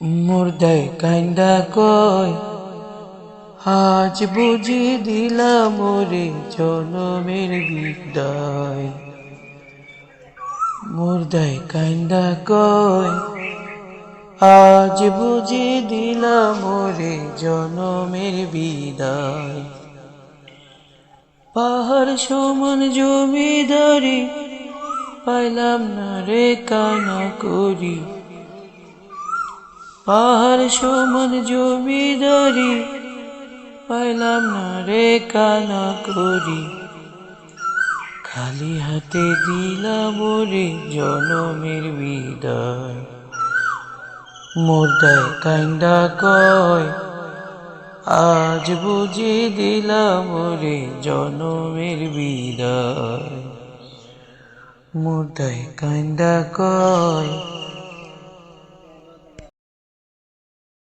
মুর্দায় কান্দা কয় আজ বুঝি দিলাম ওরে জনমের বিদায়। মুর্দায় কান্দা কয় আজ বুঝি দিলাম ওরে জনমের বিদায়। পাহাড় সমান জমিদারি পাইলাম না রে কানা করি। পাহাড় সমান জমিদারি পাইলাম না রে কানা করি। খালি হাতে দিলাম ওরে জনমের বিদায়। মোরদায় কান্দা কয়, আজ বুঝি দিলাম ওরে জনমের বিদায়। মোরদায় কান্দা কয়